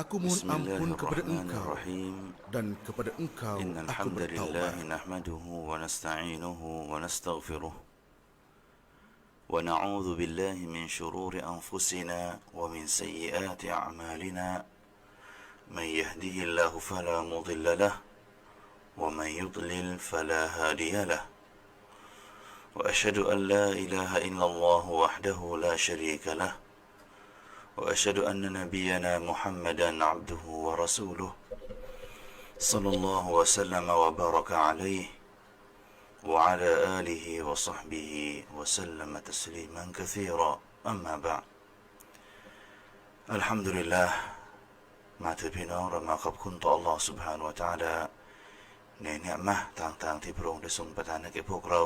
Aku mohon ampun kepada Engkau dan kepada Engkau aku bertaubat. nahmaduhu wa nasta'inuhu wa nastaghfiruh. Wa na'udzu billahi min syururi anfusina wa min sayyiati a'malina. Man yahdihillahu fala mudilla lahu wa man yudlil fala hadiya lahu. واشهد ان لا اله الا الله وحده لا شريك له وأشهد أن نبينا محمدا عبده ورسوله صلى الله وسلم وبارك عليه وعلى آله وصحبه وسلم تسليما كثيرا أما بعد الحمد لله มาเถิดพี่น้องเรามาขอบคุณต่อ Allah سبحانه และ تعالى ในเนืมะต่างๆที่พระองค์ได้ทรงประทานให้แก่พวกเรา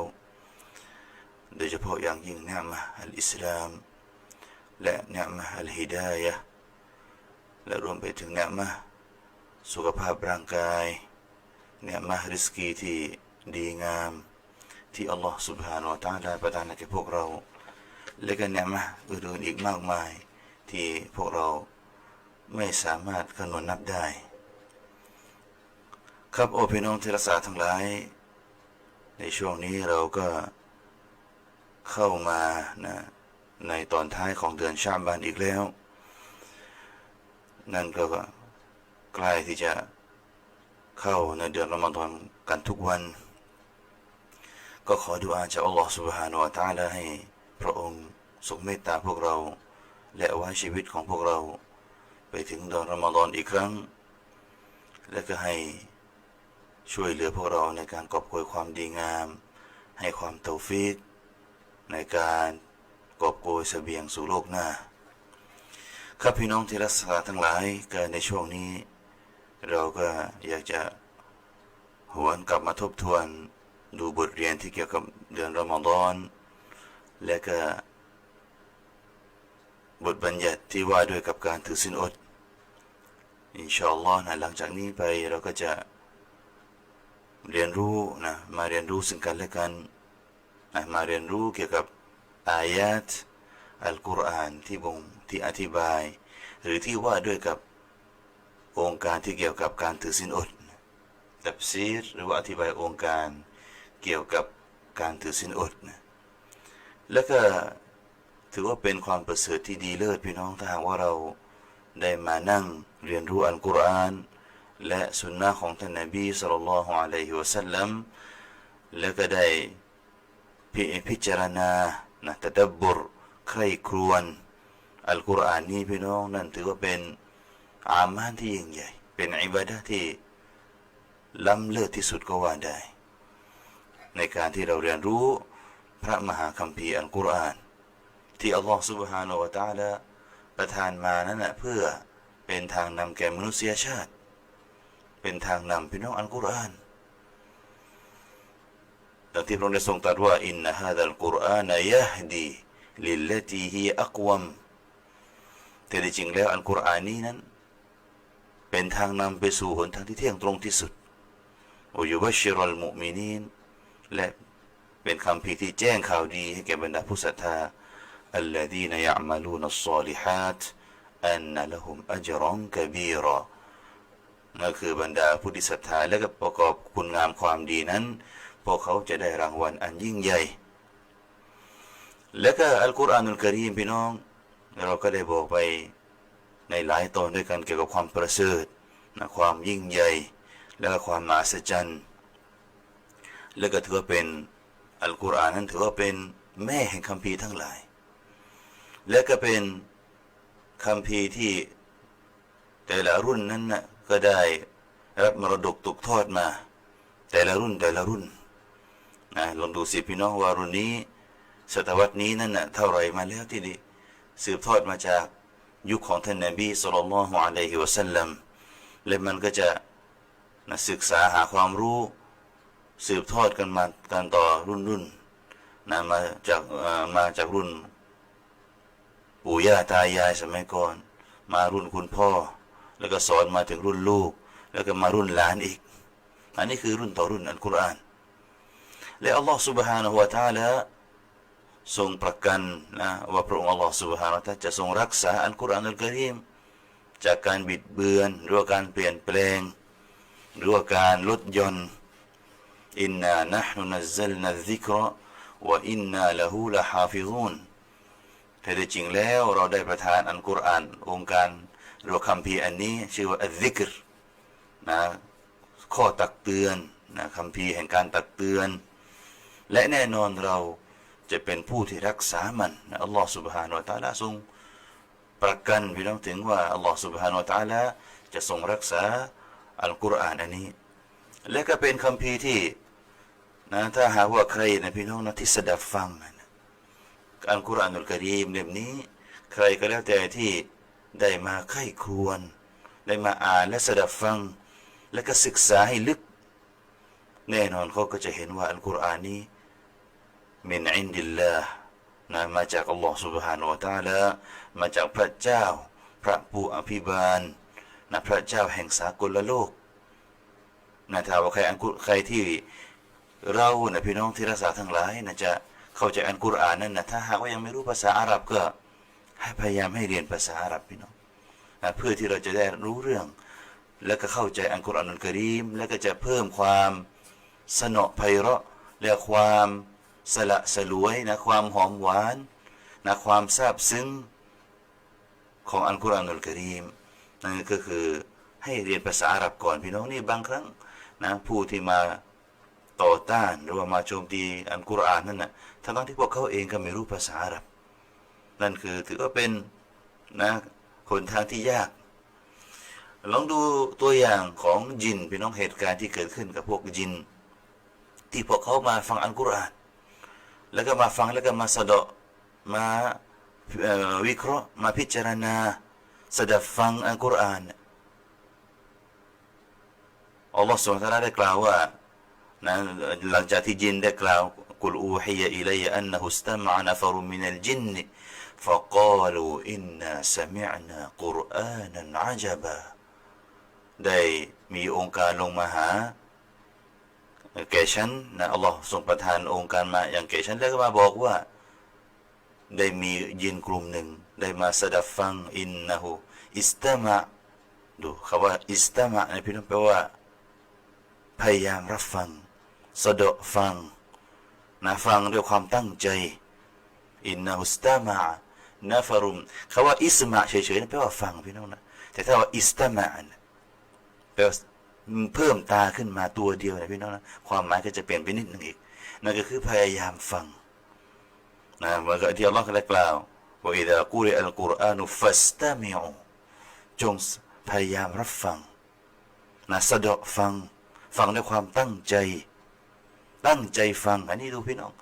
โดยเฉพาะอย่างยิ่งเนืมะอัลอิสลาม และเนืมะอัลฮิดายะห์และรวมไปถึงเนืมะสุขภาพร่างกายเนืมะริสกีที่ดีงาม ที่อัลลอฮ์ سبحانه และ تعالى ประทานให้แก่พวกเรา และก็เนืมะอื่นๆอีกมากมายที่พวกเราไม่สามารถคำนวณนับได้ ครับโอพี่น้องที่รักษาทั้งหลาย ในช่วงนี้เราก็เข้ามานะ ในตอนท้ายของเดือนชาบานอีกแล้ว นั่นก็ใกล้ที่จะเข้าในเดือนละมฎอนกันทุกวัน ก็ขอดูอาจากอัลลอฮฺสุบฮานาอัตาลาให้พระองค์ทรงเมตตาพวกเรา และไว้ชีวิตของพวกเรา ไปถึงเดือนละมฎอนอีกครั้ง และก็ให้ช่วยเหลือพวกเราในการกอบกวยความดีงาม ให้ความเตาฟีดในการ กอบโกยเสบียงสู่โลกหน้า ครับพี่น้องที่รักษาทั้งหลายก็ในช่วงนี้ เราก็อยากจะหวนกลับมาทบทวนดูบทเรียนที่เกี่ยวกับเดือนรอมฎอนและก็ บทบัญญัติที่ว่าด้วยกับการถือศีลอด อินชาอัลลอฮ์นะหลังจากนี้ไปเราก็จะเรียนรู้นะมาเรียนรู้ซึ่งกันและกันมาเรียนรู้เกี่ยวกับ อายะห์อัลกุรอานที่บ่งที่อธิบาย หรือที่ว่าด้วยกับองค์การที่เกี่ยวกับการถือศีลอดตับซีรหรือว่าอธิบายองค์การเกี่ยวกับการถือศีลอดนะแล้วก็ถือว่าเป็นความประเสริฐที่ดีเลิศพี่น้องถ้าหากว่าเราได้มานั่งเรียนรู้อัลกุรอาน และสุนนะของท่านนบีสัลลัลลอฮุอะลัยฮิวะสัลลัมแล้วก็ได้พิพิจารณา นะแต่ดับบุรใครครวนอัลกุรอานนี้พี่น้องนั่นถือว่าเป็นอามานที่ยิ่งใหญ่ เป็นอิบาดะที่ล้ำเลิศที่สุดก็ว่าได้ ในการที่เราเรียนรู้พระมหาคัมภีร์อัลกุรอาน ที่อัลลอฮฺสุบฮานาวะตาละประทานมานั่นแหละเพื่อเป็นทางนำแก่มนุษยชาติ เป็นทางนำพี่น้องอัลกุรอาน แต่ที่พระองค์ได้ทรงตรัสว่าอินนะฮะดัลกุรอานยะฮดีลิลลตีฮีอักวัมแต่จริงแล้วอัลกุรอานนี้นั้น เป็นทางนำไปสู่หนทางที่เที่ยงตรงที่สุดอุยุบัชิรัลมุมินีนและเป็นคำพีที่แจ้งข่าวดีให้แก่บรรดาผู้ศรัทธาอัลลดีนยะมาลูนัสซอลิฮัตอันนละหุมอัจรอนกบีรอนั่นคือบรรดาผู้ที่ศรัทธาและก็ประกอบคุณงามความดีนั้น พวกเขาจะได้รางวัลอันยิ่งใหญ่ และก็อัลกุรอานุลกรีมพี่น้อง เราก็ได้บอกไปในหลายตอนด้วยกันเกี่ยวกับความประเสริฐนะความยิ่งใหญ่ และก็ความมหัศจรรย์และก็ถือว่าเป็นอัลกุรอานนั้นถือว่าเป็นแม่แห่งคัมภีร์ทั้งหลาย และก็เป็นคำพีร์ที่แต่ละรุ่นนั้นนะก็ได้รับมรดกตกทอดมา แต่ละรุ่นแต่ละรุ่น นะลองดูสิพี่น้องว่ารุ่นนี้ ศตวรรษนี้นั่นนะเท่าไรมาแล้วที่ได้สืบทอดมาจากยุคของท่านนบีสุลต่านละฮ์อะลัยฮิวะสัลลัมและมันก็จะนะศึกษาหาความรู้สืบทอดกันมากันต่อรุ่นรุ่นนะมาจากมาจากรุ่น ปู่ย่าตายายสมัยก่อน มารุ่นคุณพ่อ แล้วก็สอนมาถึงรุ่นลูก แล้วก็มารุ่นหลานอีก อันนี้คือรุ่นต่อรุ่นอัลกุรอาน และอัลลอฮ์ سبحانه และ تعالى ทรงประกันนะว่าพระองค์อัลลอฮ์ سبحانه และ تعالى จะทรงรักษาอัลกุรอานอัลกะรีม จากการบิดเบือน หรือว่าการเปลี่ยนแปลง หรือว่าการลดหย่อนอินนานะฮ์นุนัซซัลนัซิกรวะอินนาละฮูละฮาฟิซูนแท้ที่จริงแล้วเราได้ประทานอัลกุรอานองค์การหรือว่าคัมภีร์อันนี้ ชื่อว่าอัลซิกรนะข้อตักเตือนนะคัมภีร์แห่งการตักเตือน และแน่นอนเราจะเป็นผู้ที่รักษามันนะอัลลอฮ์ سبحانه และ تعالى ทรงประกันพี่น้องถึงว่าอัลลอฮ์ سبحانه และ تعالى จะทรงรักษาอัลกุรอานอันนี้ และก็เป็นคัมภีร์ที่นะถ้าหากว่าใครนะพี่น้องนะที่สดับฟังนะอัลกุรอานุลกะรีมเล่มนี้ ใครก็แล้วแต่ที่ได้มาไข้ครวน ได้มาอ่านและสดับฟัง และก็ศึกษาให้ลึก แน่นอนเขาก็จะเห็นว่าอัลกุรอานนี้ มินอินดิลลาห์นะมาจากอัลลอฮ์ سبحانه และ تعالى มาจากพระเจ้า พระผู้อภิบาลนะพระเจ้าแห่งสากลโลกนะถ้าว่าใครอันกุใครที่เรานะพี่น้องที่รักษาทั้งหลายนะจะเข้าใจอันกุรอานนั้นนะถ้าหากว่ายังไม่รู้ภาษาอาหรับก็ให้พยายามให้เรียนภาษาอาหรับพี่น้องนะเพื่อที่เราจะได้รู้เรื่อง แล้วก็เข้าใจอันกุรอานอัลกะรีม แล้วก็จะเพิ่มความสนอไพเราะและความ สละสลวยนะความหอมหวานนะความซาบซึ้งของอัลกุรอานอัลกะรีมนั่นก็คือให้เรียนภาษาอาหรับก่อนพี่น้องนี่บางครั้งนะผู้ที่มาต่อต้านหรือว่ามาโจมตีอัลกุรอานนั่นนะทั้งที่พวกเขาเองก็ไม่รู้ภาษาอาหรับ นั่นคือถือว่าเป็นนะหนทางที่ยาก ลองดูตัวอย่างของยินพี่น้องเหตุการณ์ที่เกิดขึ้นกับพวกยิน ที่พวกเขามาฟังอัลกุรอาน แล้วก็มาฟังแล้วก็มาสะเดาะมาเอ่อวิเคราะห์มาพิจารณาสดับฟังอัลกุรอานอัลลอฮฺสุบฮานะฮูวะตะอาลาได้กล่าวว่านะหลังจากที่ยินได้กล่าวกุลอูฮียอิลัยอันนะฮุสตมะนะฟรุมินัลจิน فقالوا إنا سمعنا قرآنا عجبا ได้มีองค์การลงมาหา แก่ฉันนะอัลลอฮ์ทรงประทานองค์การมาอย่างแก่ฉันแล้วก็มาบอกว่า ได้มียินกลุ่มหนึ่ง ได้มาสดับฟังอินนะฮูอิสตามะดูคำว่าอิสตามะในพี่น้องแปลว่า พยายามรับฟังสะดาะฟังนะฟังด้วยความตั้งใจอินนะฮุสตามะนะฟารุมคำว่าอิสมะเฉยๆนั่นแปลว่าฟังพี่น้องนะแต่ถ้าว่าอิสตามะนะแปลว่า เพิ่มตาขึ้นมาตัวเดียวนะพี่น้องนะความหมายก็จะเปลี่ยนไปนิดหนึ่งอีกนั่นก็คือพยายามฟังนะเหมือนกับที่อัลลอฮ์ได้กล่าวว่าอิดะกุริอัลกุรอานุฟัสตามิอูจงพยายามรับฟังนะสะเดาะฟัง ฟังด้วยความตั้งใจ ตั้งใจฟัง อันนี้ดูพี่น้อง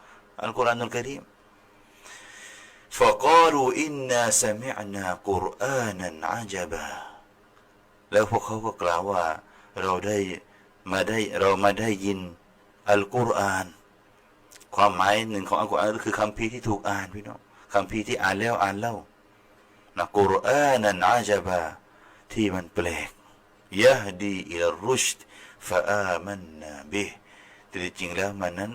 อัลกุรอานุลกะรีม فقالوا إنا سمعنا قرآنا عجبا แล้วพวกเขาก็กล่าวว่า เราได้มาได้เรามาได้ยินอัลกุรอาน ความหมายหนึ่งของอัลกุรอานก็คือคำพีที่ถูกอ่านพี่น้องคำพีที่อ่านแล้วอ่านเล่านะกุรอานันอาจบาที่มันแปลกยะฮดีอิลรุชดฟะอามันนบิแต่จริงแล้วมันนั้น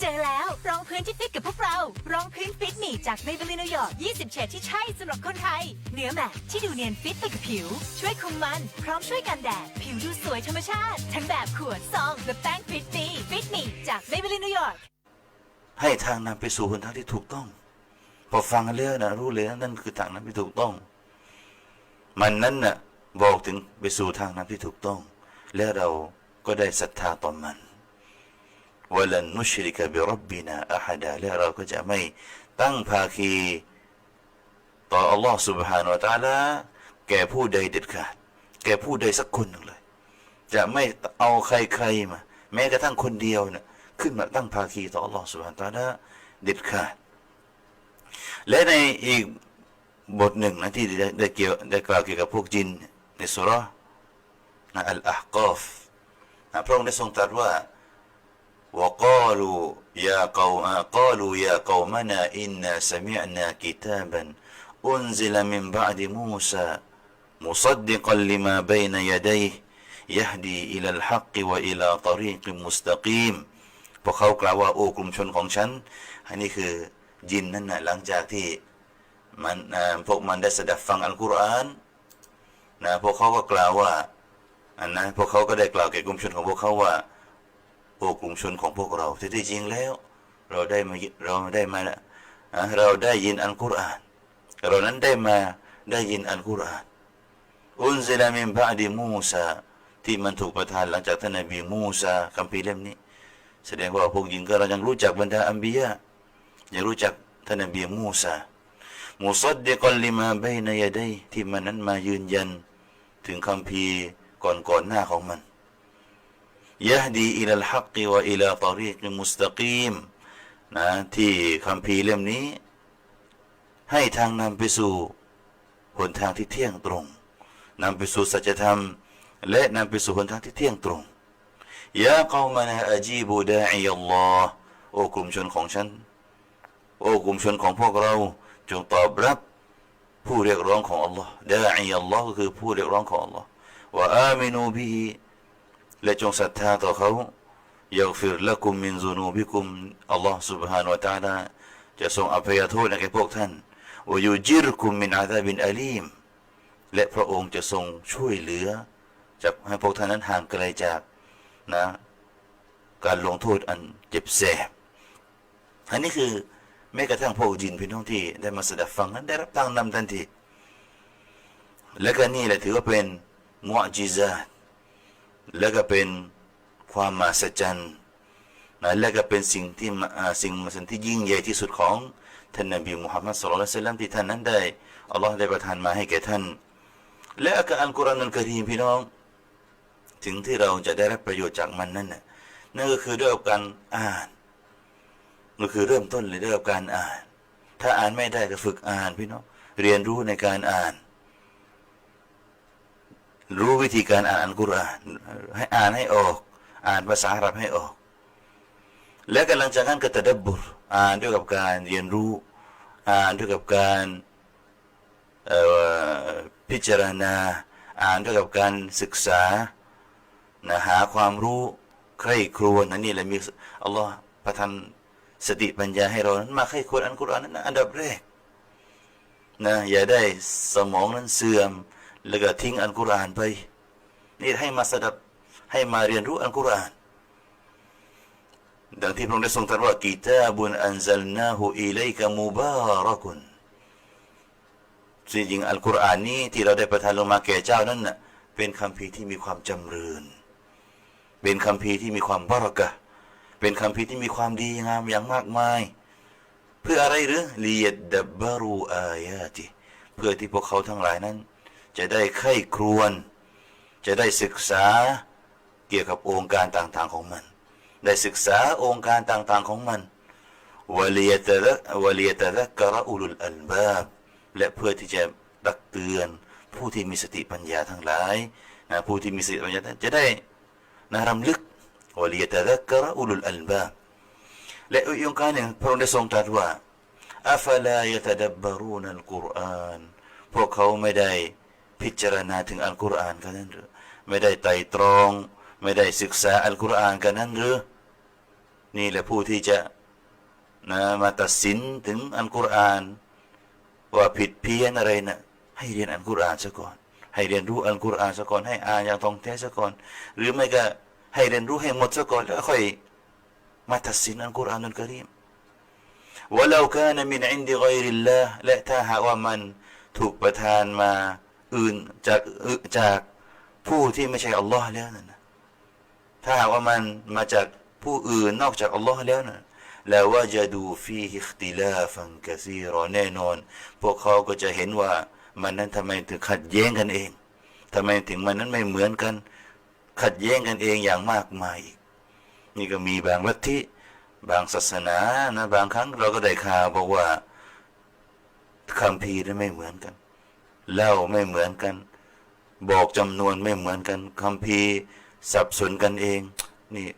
เจอแล้วรองพื้นที่ฟิตกับพวกเรา รองพื้นฟิตหนีจากเมเบลินนิวยอร์ก20 เฉดที่ใช่สำหรับคนไทย เนื้อแมตต์ที่ดูเนียนฟิตไปกับผิว ช่วยคุมมัน พร้อมช่วยกันแดด ผิวดูสวยธรรมชาติ ทั้งแบบขวดซองและแป้งฟิตมีฟิตมีจากเมเบลินนิวยอร์กให้ทางนำไปสู่หนทางที่ถูกต้อง พอฟังแล้วนะรู้เลยนะนั่นคือทางนำที่ถูกต้อง มันนั้นน่ะบอกถึงไปสู่ทางนำที่ถูกต้อง และเราก็ได้ศรัทธาต่อมัน วลันนุชริกะบิรับบินาอะฮัดาและเราก็จะไม่ตั้งภาคี ต่ออัลลอฮ์ سبحانه และ تعالى แก่ผู้ใดเด็ดขาด แก่ผู้ใดสักคนหนึ่งเลย จะไม่เอาใครๆมา แม้กระทั่งคนเดียวเนี่ยขึ้นมาตั้งภาคีต่ออัลลอฮ์ سبحانه และ تعالى เด็ดขาด และในอีกบทหนึ่งนะที่ได้ได้เกี่ยวได้กล่าวเกี่ยวกับพวกจินในสุราะห์นะอัลอาฮกอฟนะพระองค์ได้ทรงตรัสว่า وقالوا يا قوم قالوا يا قومنا إنا سمعنا كتابا أنزل من بعد موسى مصدقا لما بين يديه يهدي إلى الحق وإلى طريق مستقيم พวกเขากล่าวว่าโอ้กลุ่มชนของฉัน อันนี้คือยินนั่นนะหลังจากที่ มันอ่าพวกมันได้สดับฟังอัลกุรอานนะพวกเขาก็กล่าวว่าอันนะพวกเขาก็ได้กล่าวแก่กลุ่มชนของพวกเขาว่า โอ้กลุ่มชนของพวกเราที่จริงแล้ว เราได้มาเราได้มาอะเราได้ยินอัลกุรอานเรานั้นได้มาได้ยินอัลกุรอานอุนซิลามินบะดีมูซาที่มันถูกประทานหลังจากท่านนบีมูซาคัมภีร์เล่มนี้ แสดงว่าพวกยิงก็เรายังรู้จักบรรดาอัมบียะยังรู้จักท่านนบีมูซามุซัดดิกอนลิมาบัยนยาดัยที่มันนั้นมายืนยัน ถึงคัมภีร์ก่อนก่อนหน้าของมัน ยะฮดีอิลัลฮักกิวะอิลาตารีกมุสตะกีมนะที่คัมภีร์เล่มนี้ ให้ทางนำไปสู่หนทางที่เที่ยงตรงนำไปสู่สัจธรรม และนำไปสู่หนทางที่เที่ยงตรงยาเกามานาอาจีบูดาอิยัลลอฮ์โอ้กลุ่มชนของฉัน โอ้กลุ่มชนของพวกเราจงตอบรับผู้เรียกร้องของอัลลอฮ์ดาอิยัลลอฮ์ก็คือผู้เรียกร้องของอัลลอฮ์ว่าอามินูบิฮิ และจงศรัทธาต่อเขายักฟิรละกุมมินซุนูบิกุมอัลลอฮ์ سبحانه และ تعالى จะทรงอภัยโทษให้แก่พวกท่านวายูจิรกุมมินอาซาบินอาลีม และพระองค์จะทรงช่วยเหลือจากให้พวกท่านนั้นห่างไกลจากนะการลงโทษอันเจ็บแสบ อันนี้คือแม้กระทั่งพวกยินพี่น้องที่ได้มาสดับฟังนั้นได้รับทางนำทันที และก็นี่แหละถือว่าเป็นมุอจิซาต และก็เป็นความมหัศจรรย์นะและก็เป็นสิ่งที่สิ่งมหัศจรรย์ที่ยิ่งใหญ่ที่สุดของท่านนบีมุฮัมมัดสุลลัลละลัยฮิวะซัลลัมที่ท่านนั้นได้อัลลอฮ์ได้ประทานมาให้แก่ท่าน และอาการอัลกุรอานอัลกะรีมพี่น้องถึงที่เราจะได้รับประโยชน์จากมันนั่นน่ะนั่นก็คือด้วยการอ่านก็คือเริ่มต้นเลยด้วยการอ่าน ถ้าอ่านไม่ได้ก็ฝึกอ่านพี่น้องเรียนรู้ในการอ่าน รู้วิธีการอ่านอัลกุรอานให้อ่านให้ออก อ่านภาษาอาหรับให้ออก และกำลังจากนั้นก็ตะดับบุรอ่านด้วยกับการเรียนรู้ อ่านด้วยกับการพิจารณา อ่านด้วยกับการศึกษานะหาความรู้ใคร่ครวญนั่นนี่แหละมีอัลลอฮ์ประทานสติปัญญาให้เรานั้นมาใคร่ครวญอัลกุรอานนั้นอันดับแรกนะอย่าได้สมองนั้นเสื่อม แล้วก็ทิ้งอัลกุรอานไป นี่ให้มาสดับให้มาเรียนรู้อัลกุรอานดังที่พระองค์ได้ทรงตรัสว่ากิตาบุนอันซัลนาหูอิเลกะมุบารักุนจริงอัลกุรอานนี้ที่เราได้ประทานลงมาแก่เจ้านั้นน่ะเป็นคำพีที่มีความจำเริญ เป็นคำพีที่มีความบารักะเป็นคำพีที่มีความดีงามอย่างมากมาย เพื่ออะไรหรือลียดดับบารูอายาติเพื่อที่พวกเขาทั้งหลายนั้น จะได้ไข้ครวน จะได้ศึกษาเกี่ยวกับองค์การต่างๆของมัน ได้ศึกษาองค์การต่างๆของมันวลียตะละวลียตะละกะระอุลุลอัลบาบและเพื่อที่จะตักเตือน ผู้ที่มีสติปัญญาทั้งหลายนะผู้ที่มีสติปัญญาจะได้นะรำลึกวลียตะละกะระอุลุลอัลบาบและอีกองค์การหนึ่งพระองค์ได้ทรงตรัสว่าอัฟลายตะดับบารูนัลกุรอานพวกเขาไม่ได้ พิจารณาถึงอัลกุรอานกันนั้นหรือไม่ได้ไตร่ตรอง ไม่ได้ศึกษาอัลกุรอานกันนั้นหรือ นี่แหละผู้ที่จะนะมาตัดสินถึงอัลกุรอาน ว่าผิดเพี้ยนอะไรนะ่ะให้เรียนอัลกุรอานซะก่อน ให้เรียนรู้อัลกุรอานซะก่อนให้อ่านอย่างท่องแท้ซะก่อน หรือไม่ก็ให้เรียนรู้ให้หมดซะก่อนแล้วค่อยมาตัดสินอัลกุรอานอัลกะรีม ولو كان من عند غير الله และถ้าหากว่ามันถูกประทานมา อื่นจากอึจากผู้ที่ไม่ใช่อัลลอฮ์แล้วนั่นนะถ้าหากว่ามันมาจากผู้อื่นนอกจากอัลลอฮ์แล้วนะแล้วว่าจะดูฟีฮิคติลาฟังกะซีรอแน่นอน พวกเขาก็จะเห็นว่ามันนั้นทำไมถึงขัดแย้งกันเองทำไมถึงมันนั้นไม่เหมือนกัน ขัดแย้งกันเองอย่างมากมายอีกนี่ก็มีบางลัทธิบางศาสนานะบางครั้งเราก็ได้ข่าวบอกว่าคำพีนั้นไม่เหมือนกัน เล่าไม่เหมือนกัน บอกจำนวนไม่เหมือนกันคำพีร์สับสนกันเอง นี่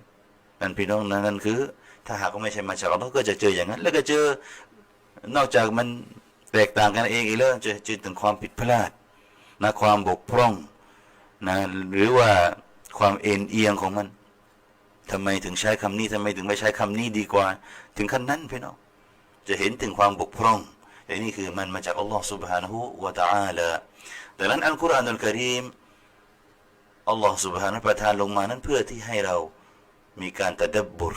นั่นพี่น้องนะนั่นคือ ถ้าหากไม่ใช่มาจากอัลอฮ์ก็จะเจออย่างนั้น แล้วก็เจอนอกจากมันแตกต่างกันเองอีกแล้วจะเจอถึงความผิดพลาดนะความบกพร่องนะหรือว่าความเอ็นเอียงของมันทำไมถึงใช้คำนี้ทำไมถึงไม่ใช้คำนี้ดีกว่า ถึงขั้นนั้นพี่น้องจะเห็นถึงความบกพร่อง นี่คือมันมาจากอัลลอฮ์ سبحانه และ تعالى ดังนั้นอัลกุรอานอัลกะรีมอัลลอฮ์ سبحانه ประทานลงมานั้นเพื่อที่ให้เรามีการตะดับบุร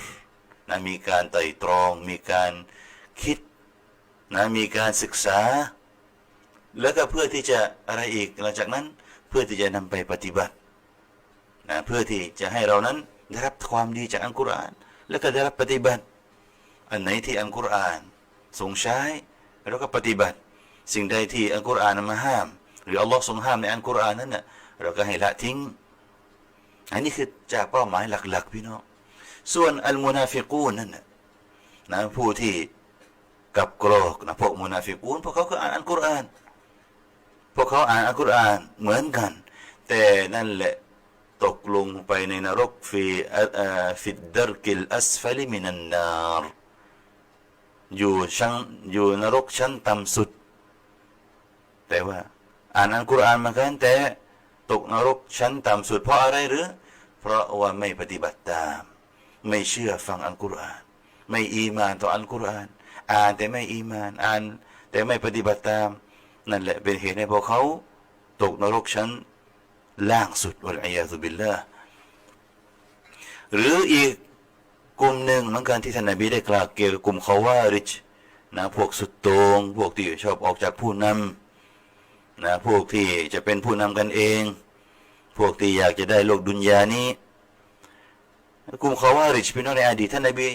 นะมีการไตร่ตรอง มีการคิดนะมีการศึกษา แล้วก็เพื่อที่จะอะไรอีกหลังจากนั้นเพื่อที่จะนำไปปฏิบัตินะเพื่อที่จะให้เรานั้นได้รับความดีจากอัลกุรอาน แล้วก็ได้รับปฏิบัติ อันไหนที่อัลกุรอานทรงใช้ เราก็ปฏิบัติ สิ่งใดที่อัลกุรอานมาห้าม หรืออัลลอฮ์ทรงห้ามในอัลกุรอานนั้นน่ะเราก็ให้ละทิ้ง อันนี้คือจากเป้าหมายหลัก ๆ พี่น้องส่วนอัลมุนาฟิกูนนั่นน่ะนะผู้ที่กับกรอกนะพวกมุนาฟิกูนพวกเขาก็อ่านอัลกุรอานพวกเขาอ่านอัลกุรอานเหมือนกัน แต่นั่นแหละตกลงไปในนรกฟีอ่าฟิดดรกิลอัสฟลิมินันนาร อยู่ชั้นอยู่นรกชั้นต่ำสุด แต่ว่า อ่านอัลกุรอานมากันแต่ตกนรกชั้นต่ำสุด เพราะอะไรหรือ เพราะว่าไม่ปฏิบัติตาม ไม่เชื่อฟังอัลกุรอาน ไม่อีมานต่ออัลกุรอาน อ่านแต่ไม่อีมานอ่าน แต่ไม่ปฏิบัติตาม นั่นแหละเป็นเหตุให้พวกเขาตกนรกชั้นล่างสุดวัลอียาซุบิลลาห์หรืออีก กลุ่มหนึ่งเหมือนกันที่ท่านนบีได้กล่าวเกี่ยวกับกลุ่มเขาว่าริชนะพวกสุดโตง่งพวกที่ชอบออกจากผู้นำนะพวกที่จะเป็นผู้นำกันเอง พวกที่อยากจะได้โลกดุนยานี้ กลุ่มเขาว่าริชพี่น้องในอดีตท่านนบี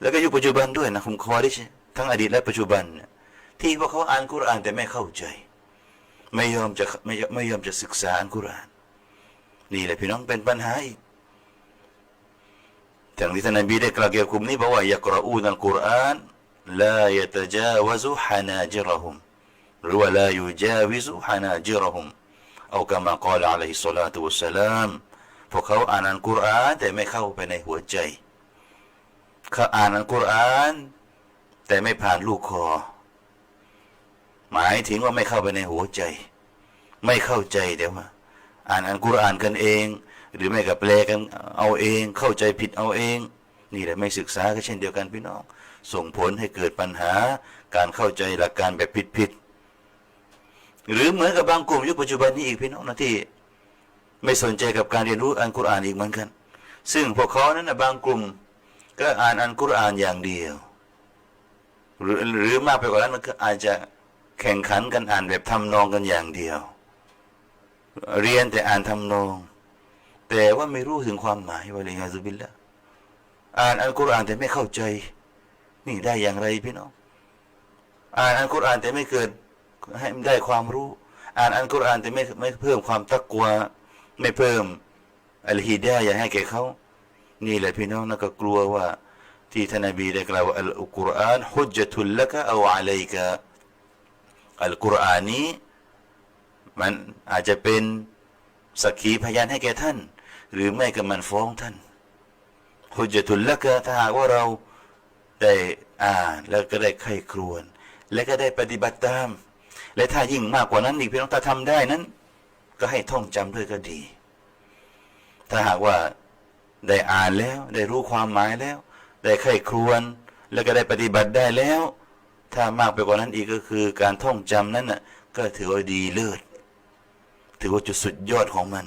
แล้วก็ยุคปัจจุบันด้วยนะกลุ่มเขาว่าริชทั้งอดีตและปัจจุบัน ที่พวกเขาอ่านกุรอานแต่ไม่เข้าใจ ไม่ยอมจะไม่ยอมไม่ยอมจะศึกษาอัลกุรอานนี่แหละพี่น้องเป็นปัญหาอีก ทางที่ท่านนบีได้กล่าวเกี่ยวกับกลุ่มนี้บอกว่ายักรอูนัลกุรอานลายตจาวซุฮานาจิรหุมหรือว่าลายุจาวิซุฮานาจิรหุมเอากามากล่าวอะลัยฮิสสลาตุวัสสลามพวกเขาอ่านอัลกุรอานแต่ไม่เข้าไปในหัวใจเขาอ่านอัลกุรอาน แต่ไม่ผ่านลูกคอ หมายถึงว่าไม่เข้าไปในหัวใจ ไม่เข้าใจเดี๋ยวมาอ่านอัลกุรอานกันเอง หรือไม่กับแปลกันเอาเองเข้าใจผิดเอาเอง นี่แหละไม่ศึกษาก็เช่นเดียวกันพี่น้อง ส่งผลให้เกิดปัญหาการเข้าใจหลักการแบบผิดๆหรือเหมือนกับบางกลุ่มยุคปัจจุบันนี้อีกพี่น้องนะที่ ไม่สนใจกับการเรียนรู้อัลกุรอานอีกเหมือนกัน ซึ่งพวกเขานั้นนะบางกลุ่มก็อ่านอัลกุรอานอย่างเดียว หรือหรือมากไปกว่านั้นมันก็อาจจะแข่งขันกันอ่านแบบทำนองกันอย่างเดียว เรียนแต่อ่านทำนอง แต่ว่าไม่รู้ถึงความหมายว่าเลยฮะซุบิลละอ่านอัลกุรอานแต่ไม่เข้าใจ นี่ได้อย่างไรพี่น้อง อ่านอัลกุรอานแต่ไม่เกิดให้ได้ความรู้ อ่านอัลกุรอานแต่ไม่ไม่เพิ่มความตักกวไม่เพิ่มอัลฮิดายะห์ให้แก่เขานี่แหละพี่น้องนะก็กลัวว่าที่ท่านนบีได้กล่าวว่าอัลกุรอานฮุจจตุลละกะเอาอะลัยกะอัลกุรอานนี้มันอาจจะเป็นสักขีพยานให้แก่ท่าน หรือไม่ก็มันฟ้องท่านฮุจจตุลละกะถ้าหากว่าเราได้อ่านแล้วก็ได้ไข้ครวน และก็ได้ปฏิบัติตาม และถ้ายิ่งมากกว่านั้นอีกพี่น้องถ้าทำได้นั้น ก็ให้ท่องจำด้วยก็ดี ถ้าหากว่าได้อ่านแล้วได้รู้ความหมายแล้ว ได้ไข้ครวน แล้วก็ได้ปฏิบัติได้แล้ว ถ้ามากไปกว่านั้นอีกก็คือ การท่องจำนั้นน่ะก็ถือว่าดีเลิศถือว่าจุดสุดยอดของมัน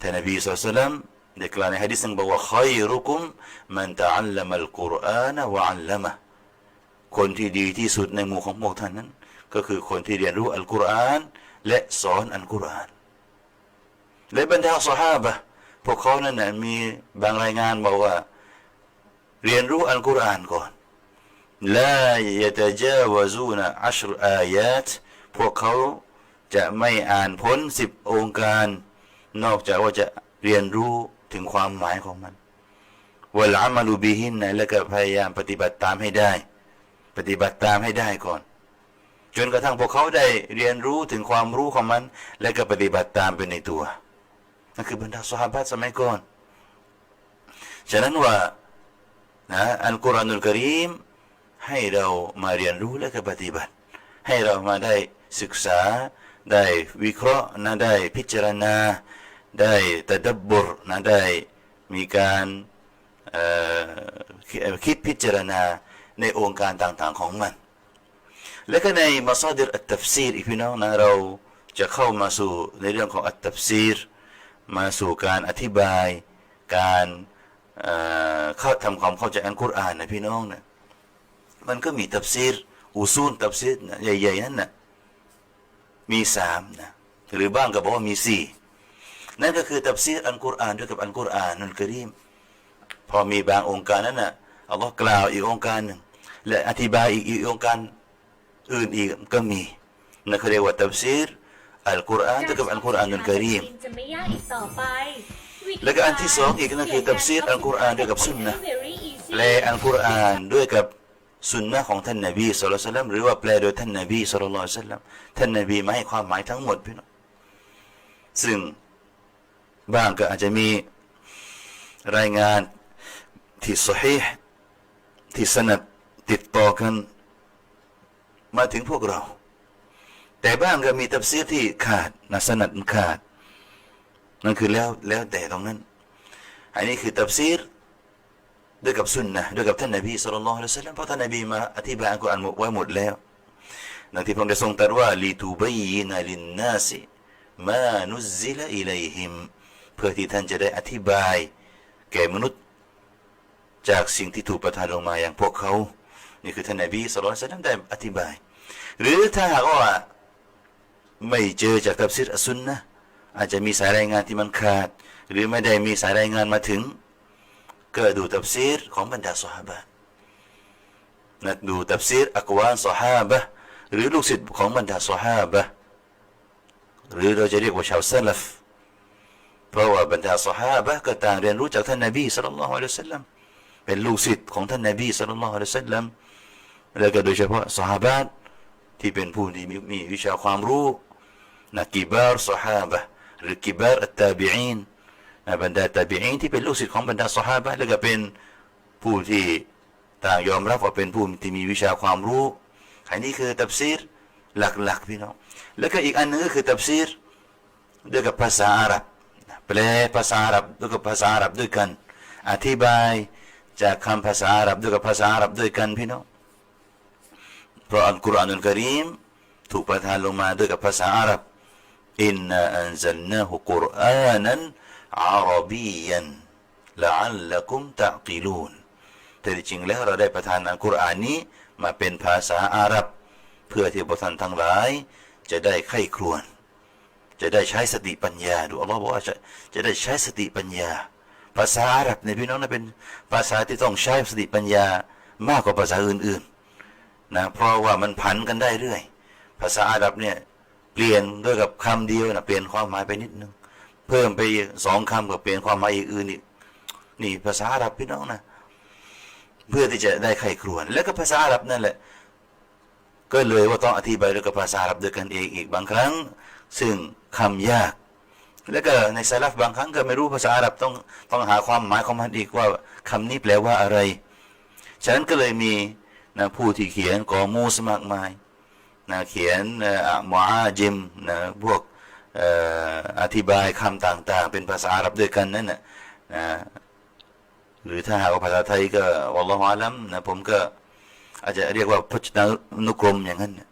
ท่านนบีสุลต่านได้กล่าวในฮะดิษหนึ่งบอกว่าขัยรุกุมมันตะอัลลัมัลกุรอานวะอัลลัมะคนที่ดีที่สุดในหมู่ของพวกท่านนั้น ก็คือคนที่เรียนรู้อัลกุรอานและสอนอัลกุรอานและบรรดาสหาบะพวกเขานั้นนะมีบางรายงานบอกว่า เรียนรู้อัลกุรอานก่อนลายตจาวซูนะอัชรอายาตพวกเขาจะไม่อ่านพ้นสิบองค์การ นอกจากว่าจะเรียนรู้ถึงความหมายของมันวลามาลูบิหินนะแล้วก็พยายามปฏิบัติตามให้ได้ ปฏิบัติตามให้ได้ก่อน จนกระทั่งพวกเขาได้เรียนรู้ถึงความรู้ของมัน และก็ปฏิบัติตามไปในตัวนั่นคือบรรดาสหายสมัยก่อน ฉะนั้นว่านะอัลกุรอานุลกรีมให้เรามาเรียนรู้และก็ปฏิบัติ ให้เรามาได้ศึกษาได้วิเคราะห์นะได้พิจารณา ได้ตะดับบรนะได้มีการคิดพิจารณาในองค์การต่างๆของมัน และก็ในมาซาดิรอัตตัฟซีรอีกพี่น้องนะเราจะเข้ามาสู่ในเรื่องของอัตตัฟซีรมาสู่การอธิบายการเอ่อเข้าทำความเข้าใจอันกุรอานนะพี่น้องนะมันก็มีตัฟซีรอุซูลตัฟซีรนะใหญ่ๆนั่นนะมีสามนะหรือบ้างก็บอกว่ามีสี่ นั่นก็คือตัฟซีรอันกุรอานด้วยกับอันกุรอานนันกรีมพอมีบางองค์การนั้นน่ะอัลลอฮ์กล่าวอีกองค์การหนึ่งและอธิบายอีกอีกองค์การอื่นอีกก็มีนั่นเขาเรียกว่าตัฟซีรอัลกุรอานด้วยกับอัลกุรอานนุลกรีมจะไม่ยากอีกต่อไปแล้วก็อันที่สองอีกนั่นคือตัฟซีรอัลกุรอานด้วยกับสุนนะแปลอัลกุรอานด้วยกับสุนนะของท่านนบีสุลต่านหรือว่าแปลโดยท่านนบีสุลต่านท่านนบีมาให้ความหมายทั้งหมดพี่น้องซึ่ง บ้างก็อาจจะมีรายงานที่สฮีที่สนัดติดต่อกัน มาถึงพวกเรา แต่บ้างก็มีตัฟซีรที่ขาดนะสนัดขาด นั่นคือแล้วแล้วแต่ตรงนั้น อันนี้คือตัฟซีรด้วยกับสุนนะด้วยกับท่านนบีสุลต่านละสัลลัมเพราะท่านนบีมาอธิบายอัลกุรอานไว้หมดแล้วดังที่พระองค์ได้ทรงตรัสว่าลิตูบัยนะลินนาสิมานุซซิลอิเลัยฮิม เพื่อที่ท่านจะได้อธิบาย แก่มนุษย์ จากสิ่งที่ถูกประทานลงมาอย่างพวกเขา นี่คือท่านนบีสุลต่านละสัลลัมได้อธิบาย หรือถ้าหากว่าไม่เจอจากตัฟซีรอัสซุนนะอาจจะมีสายรายงานที่มันขาด หรือไม่ได้มีสายรายงานมาถึง ก็ดูตัฟซีรของบรรดาสหายนะดูตัฟซีรอักวานสหายหรือลูกศิษย์ของบรรดาสหายหรือเราจะเรียกว่าชาวซาลฟ เพราะว่าบรรดาสหายก็ต่างเรียนรู้จากท่านนบีสัลลัลลอฮุอะลัยฮิวะสัลลัมเป็นลูกศิษย์ของท่านนบีสัลลัลลอฮุอะลัยฮิวะสัลลัมแล้วก็โดยเฉพาะสหายที่เป็นผู้ที่มีมีวิชาความรู้นะกิบาร์สหายหรือกิบาร์อัตตาบิอีนบรรดาตาบีอินที่เป็นลูกศิษย์ของบรรดาสหายแล้วก็เป็นผู้ที่ต่างยอมรับว่าเป็นผู้ที่มีวิชาความรู้อันนี้คือตับซีรหลักๆพี่น้องแล้วก็อีกอันหนึงก็คือตับซีรด้วยกับภาษาอาหรับ แปลภาษาอาหรับด้วยกับภาษาอาหรับด้วยกัน อธิบายจากคำภาษาอาหรับด้วยกับภาษาอาหรับด้วยกันพี่น้องเพราะอัลกุรอานุลกริมถูกประทานลงมาด้วยกับภาษาอาหรับอินนาอันซัลนาฮุกุรอานันอาหรับียันละอัลละกุมตะกิลูนแต่จริงแล้วเราได้ประทานอัลกุรอานนี้มาเป็นภาษาอาหรับ เพื่อที่บุท่านทั้งหลาย จะได้ไข้ครวญ จะได้ใช้สติปัญญาดูอัลลอฮ์บอกว่าจะจะได้ใช้สติปัญญา ภาษาอาหรับในพี่น้องนะเป็นภาษาที่ต้องใช้สติปัญญามากกว่าภาษาอื่นๆนะเพราะว่ามันผันกันได้เรื่อย ภาษาอาหรับเนี่ยเปลี่ยนด้วยกับคำเดียวนะเปลี่ยนความหมายไปนิดนึงเพิ่มไปสองคำก็เปลี่ยนความหมายอีกอื่นอีกนี่ภาษาอาหรับพี่น้องนะเพื่อที่จะได้ไขครวนแล้วก็ภาษาอาหรับนั่นแหละ ก็เลยว่าต้องอธิบายด้วยกับภาษาอาหรับด้วยกันเองอีกบางครั้ง ซึ่ง คำยาก แล้วก็ในสลับบางครั้งก็ไม่รู้ภาษาอาหรับต้องต้องหาความหมายของมันอีกว่าคำนี้แปลว่าอะไร ฉะนั้นก็เลยมีนะผู้ที่เขียนกอมูสมากมายนะเขียนอมออาจิมนะพวกอธิบายคำต่าง ๆ เป็นภาษาอาหรับด้วยกันนั่นนะนะหรือถ้าหากว่าภาษาไทยก็อัลลอฮฺอาลัมนะผมก็อาจจะเรียกว่าพจนานุกรมอย่างนั้นนะ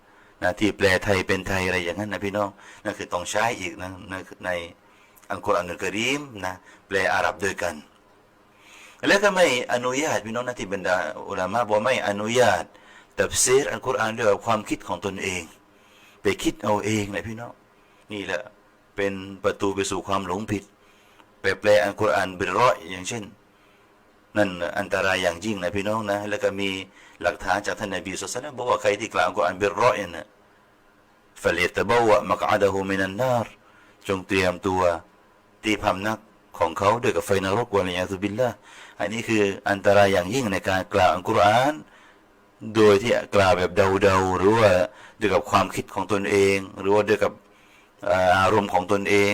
ที่แปลไทยเป็นไทยอะไรอย่างนั้นนะพี่น้องนั่นคือต้องใช้อีกนะในในอัลกุรอานอัลกรีมนะแปลอาหรับด้วยกัน แล้วก็ไม่อนุญาตพี่น้องนะที่บรรดาอุลามะบอกไม่อนุญาตตับซีรอัลกุรอานด้วยความคิดของตนเอง ไปคิดเอาเองนะพี่น้องนี่แหละเป็นประตูไปสู่ความหลงผิดไปแปลอัลกุรอานบิรอยอย่างเช่น นั่นอันตรายอย่างยิ่งนะพี่น้องนะ แล้วก็มี หลักฐานจากท่านนบีสุลต่านบอกว่าใครที่กล่าวอัลกุรอานบิรอยนฟะเลตบวะมักอาดะฮูมินันนารจงเตรียมตัวตีพำนักของเขาด้วยกับไฟนรกวะลัยาตุบิลละอันนี้คืออันตรายอย่างยิ่งในการกล่าวอัลกุรอานโดยที่กล่าวแบบเดาๆหรือว่าด้วยกับความคิดของตนเอง หรือว่าด้วยกับอารมณ์ของตนเอง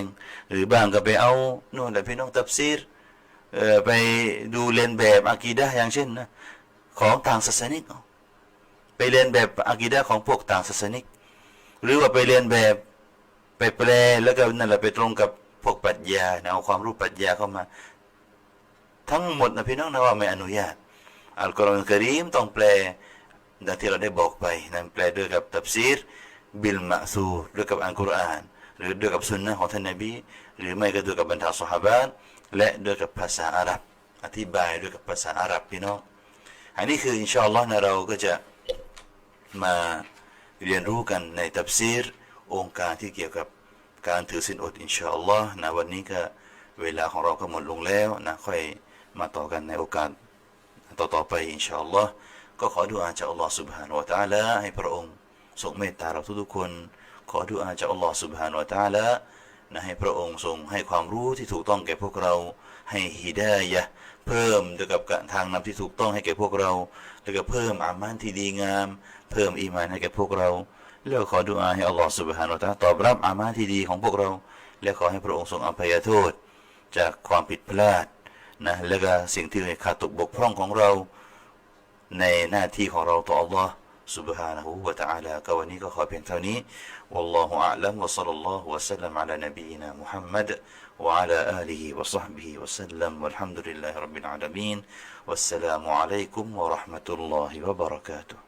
หรือบางก็ไปเอาโน่นแต่พี่น้องตับซีรไปดูเรียนแบบอากีดะอย่างเช่นนะ ของต่างศาสนิกเอาไปเรียนแบบอากีดะของพวกต่างศาสนิก หรือว่าไปเรียนแบบไปแปลแล้วก็นั่นแหละไปตรงกับพวกปรัชญาเอาความรู้ปรัชญาเข้ามา ทั้งหมดนะพี่น้องนะว่าไม่อนุญาต อัลกุรอานกรีมต้องแปลดังที่เราได้บอกไปนั้นแปลด้วยกับตับซีรบิลมะซูด้วยกับอัลกุรอานหรือด้วยกับสุนนะของท่านนบีหรือไม่ก็ด้วยกับบรรดาสหายและด้วยกับภาษาอาหรับ อธิบายด้วยกับภาษาอาหรับพี่น้อง อันนี้คืออินชาอัลลอฮ์นะเราก็จะมาเรียนรู้กันในตับซีรองค์การที่เกี่ยวกับการถือศีลอดอินชาอัลลอฮ์นะวันนี้ก็เวลาของเราก็หมดลงแล้วนะค่อยมาต่อกันในโอกาส ต่อต่อไปอินชาอัลลอฮ์ก็ขอดุอาจากอัลลอฮ์ سبحانه และ تعالى ให้พระองค์ทรงเมตตาเราทุกๆคน ขอดุอาจากอัลลอฮ์ سبحانه และ تعالى นะให้พระองค์ทรงให้ความรู้ที่ถูกต้องแก่พวกเรา ให้ฮิดายะห์เพิ่มด้วยกับทางนำที่ถูกต้องให้แก่พวกเรา แล้วก็เพิ่มอามานที่ดีงาม เพิ่มอีมานให้แก่พวกเรา แล้วขอดุอาให้อัลลอฮ์ سبحانه และ تعالى ตอบรับอามานที่ดีของพวกเรา และขอให้พระองค์ทรงอภัยโทษ จากความผิดพลาดนะแล้วก็สิ่งที่ขาดตกบกพร่องของเรา ในหน้าที่ของเราต่อ Allah سبحانه และ تعالى ก็วันนี้ก็ขอเพียงเท่านี้ والله أعلم وصلى الله وسلم على نبينا محمد وعلى آله وصحبه وسلم والحمد لله رب العالمين والسلام عليكم ورحمة الله وبركاته.